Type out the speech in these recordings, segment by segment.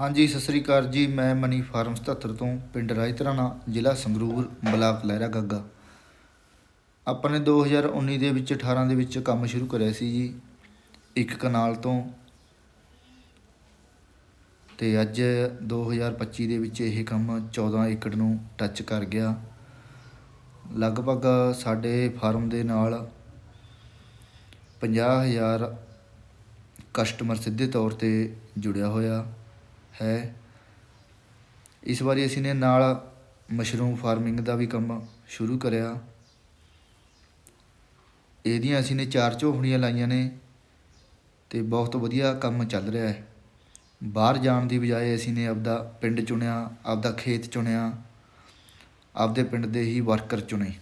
ਹਾਂਜੀ, ਸਤਿ ਸ੍ਰੀ ਅਕਾਲ ਜੀ। ਮੈਂ ਮਨੀ ਫਾਰਮ 77 ਤੋਂ ਪਿੰਡ ਰਾਜਤਰਾਣਾ ਜ਼ਿਲ੍ਹਾ ਸੰਗਰੂਰ, ਬਲਾਕ ਲਹਿਰਾ ਗੱਗਾ। ਆਪਾਂ ਨੇ 2019 ਦੇ ਵਿੱਚ 18 ਦੇ ਵਿੱਚ ਕੰਮ ਸ਼ੁਰੂ ਕਰਿਆ ਸੀ ਜੀ। ਇੱਕ ਕਨਾਲ ਤੋਂ ਤੇ ਅੱਜ 2025 ਦੇ ਵਿੱਚ ਇਹ ਕੰਮ 14 ਏਕੜ ਨੂੰ ਟੱਚ ਕਰ ਗਿਆ। ਲਗਭਗ ਸਾਡੇ ਫਾਰਮ ਦੇ ਨਾਲ 50000 ਕਸਟਮਰ ਸਿੱਧੇ ਤੌਰ ਤੇ ਜੁੜਿਆ ਹੋਇਆ। ਹੈ। ਇਸ ਵਾਰੀ ਅਸੀਂ ਨੇ ਨਾਲ ਮਸ਼ਰੂਮ ਫਾਰਮਿੰਗ ਦਾ ਵੀ ਕੰਮ ਸ਼ੁਰੂ ਕਰਿਆ। ਇਹਦੀਆਂ ਅਸੀਂ ਨੇ ਚਾਰ ਝੋਪੜੀਆਂ ਲਾਈਆਂ ਨੇ ਤੇ ਬਹੁਤ ਵਧੀਆ ਕੰਮ ਚੱਲ ਰਿਹਾ ਹੈ। ਬਾਹਰ ਜਾਣ ਦੀ ਬਜਾਏ ਅਸੀਂ ਨੇ ਆਪਦਾ ਪਿੰਡ ਚੁਣਿਆ, ਆਪਦਾ ਖੇਤ ਚੁਣਿਆ, ਆਪਦੇ ਪਿੰਡ ਦੇ ਹੀ ਵਰਕਰ ਚੁਣੇ।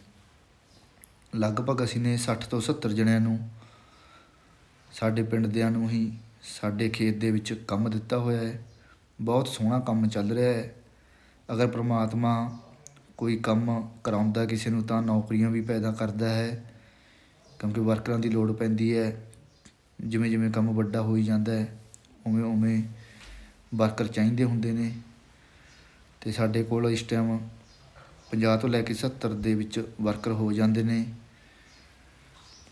ਲਗਭਗ ਅਸੀਂ ਨੇ 60 ਤੋਂ 70 ਜਣਿਆਂ ਨੂੰ ਸਾਡੇ ਪਿੰਡ ਦਿਆਂ ਨੂੰ ਹੀ ਸਾਡੇ ਖੇਤ ਦੇ ਵਿੱਚ ਕੰਮ ਦਿੱਤਾ ਹੋਇਆ ਹੈ। ਬਹੁਤ ਸੋਹਣਾ ਕੰਮ ਚੱਲ ਰਿਹਾ ਹੈ। ਅਗਰ ਪਰਮਾਤਮਾ ਕੋਈ ਕੰਮ ਕਰਾਉਂਦਾ ਕਿਸੇ ਨੂੰ ਤਾਂ ਨੌਕਰੀਆਂ ਵੀ ਪੈਦਾ ਕਰਦਾ ਹੈ, ਕਿਉਂਕਿ ਵਰਕਰਾਂ ਦੀ ਲੋੜ ਪੈਂਦੀ ਹੈ। ਜਿਵੇਂ ਜਿਵੇਂ ਕੰਮ ਵੱਡਾ ਹੋਈ ਜਾਂਦਾ ਹੈ, ਉਵੇਂ ਉਵੇਂ ਵਰਕਰ ਚਾਹੀਦੇ ਹੁੰਦੇ ਨੇ। ਤੇ ਸਾਡੇ ਕੋਲ ਇਸ ਟਾਈਮ 50 ਤੋਂ ਲੈ ਕੇ 70 ਦੇ ਵਿੱਚ ਵਰਕਰ ਹੋ ਜਾਂਦੇ ਨੇ।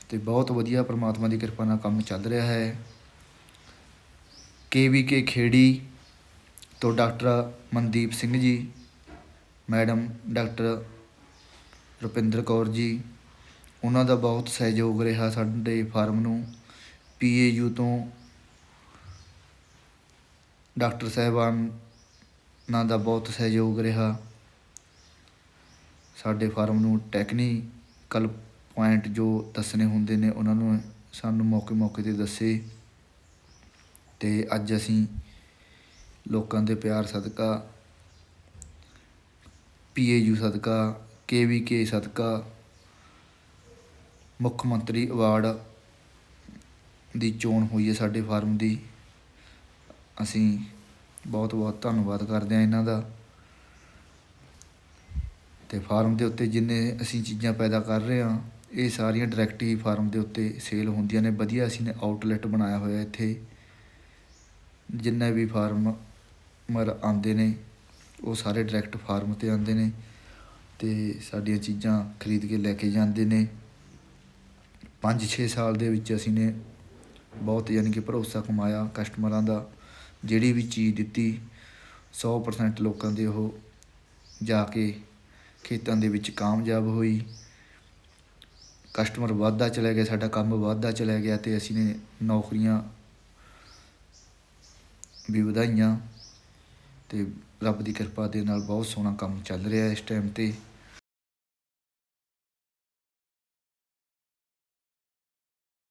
ਤੇ ਬਹੁਤ ਵਧੀਆ ਪ੍ਰਮਾਤਮਾ ਦੀ ਕਿਰਪਾ ਨਾਲ ਕੰਮ ਚੱਲ ਰਿਹਾ ਹੈ। ਕੇ ਖੇੜੀ ਤੋਂ doctor Mandeep Singh ji, madam doctor Rupinder Kaur ji, ਉਹਨਾਂ ਦਾ ਬਹੁਤ ਸਹਿਯੋਗ ਰਿਹਾ ਸਾਡੇ ਫਾਰਮ ਨੂੰ। ਪੀਏਯੂ ਤੋਂ ਡਾਕਟਰ ਸਾਹਿਬਾਨਾਂ ਦਾ ਬਹੁਤ ਸਹਿਯੋਗ ਰਿਹਾ। ਸਾਡੇ ਫਾਰਮ ਨੂੰ ਟੈਕਨੀਕਲ ਪੁਆਇੰਟ ਜੋ ਦੱਸਣੇ ਹੁੰਦੇ ਨੇ, ਉਹਨਾਂ ਨੂੰ ਸਾਨੂੰ ਮੌਕੇ ਮੌਕੇ ਤੇ ਦੱਸੇ। ਤੇ ਅੱਜ ਅਸੀਂ ਲੋਕਾਂ ਦੇ ਪਿਆਰ ਸਦਕਾ, ਪੀਏਯੂ ਸਦਕਾ ਕੇਵੀਕੇ ਸਦਕਾ, ਮੁੱਖ ਮੰਤਰੀ ਅਵਾਰਡ ਦੀ ਚੋਣ ਹੋਈ ਹੈ ਸਾਡੇ ਫਾਰਮ ਦੀ। ਅਸੀਂ ਬਹੁਤ ਬਹੁਤ ਧੰਨਵਾਦ ਕਰਦੇ ਹਾਂ ਇਹਨਾਂ ਦਾ। ਤੇ ਫਾਰਮ ਦੇ ਉੱਤੇ ਜਿੰਨੇ ਅਸੀਂ ਚੀਜ਼ਾਂ ਪੈਦਾ ਕਰ ਰਹੇ ਹਾਂ, ਇਹ ਸਾਰੀਆਂ ਡਾਇਰੈਕਟ ਹੀ ਫਾਰਮ ਦੇ ਉੱਤੇ ਸੇਲ ਹੁੰਦੀਆਂ ਨੇ। ਵਧੀਆ ਅਸੀਂ ਨੇ ਆਊਟਲੈਟ ਬਣਾਇਆ ਹੋਇਆ ਇੱਥੇ। ਜਿੰਨੇ ਵੀ ਫਾਰਮ ਮਰ ਆਉਂਦੇ ਨੇ, ਉਹ ਸਾਰੇ ਡਾਇਰੈਕਟ ਫਾਰਮ ਤੇ ਆਉਂਦੇ ਨੇ ਤੇ ਸਾਡੀਆਂ ਚੀਜ਼ਾਂ ਖਰੀਦ ਕੇ ਲੈ ਕੇ ਜਾਂਦੇ ਨੇ। 5-6 ਸਾਲ ਦੇ ਵਿੱਚ ਅਸੀਂ ਨੇ ਬਹੁਤ ਯਾਨੀ ਕਿ ਭਰੋਸਾ ਕਮਾਇਆ ਕਸਟਮਰਾਂ ਦਾ, ਜਿਹੜੀ ਵੀ ਚੀਜ਼ ਦਿੱਤੀ 100% ਲੋਕਾਂ ਦੇ ਉਹ ਜਾ ਕੇ ਖੇਤਾਂ ਦੇ ਵਿੱਚ ਕਾਮਯਾਬ ਹੋਈ। ਕਸਟਮਰ ਵੱਧਦਾ ਚਲਾ ਗਿਆ, ਸਾਡਾ ਕੰਮ ਵੱਧਦਾ ਚਲਾ ਗਿਆ ਤੇ ਅਸੀਂ ਨੇ ਨੌਕਰੀਆਂ ਵੀ ਵਧਾਈਆਂ। ਅਤੇ ਰੱਬ ਦੀ ਕਿਰਪਾ ਦੇ ਨਾਲ ਬਹੁਤ ਸੋਹਣਾ ਕੰਮ ਚੱਲ ਰਿਹਾ ਇਸ ਟਾਈਮ ਤੇ।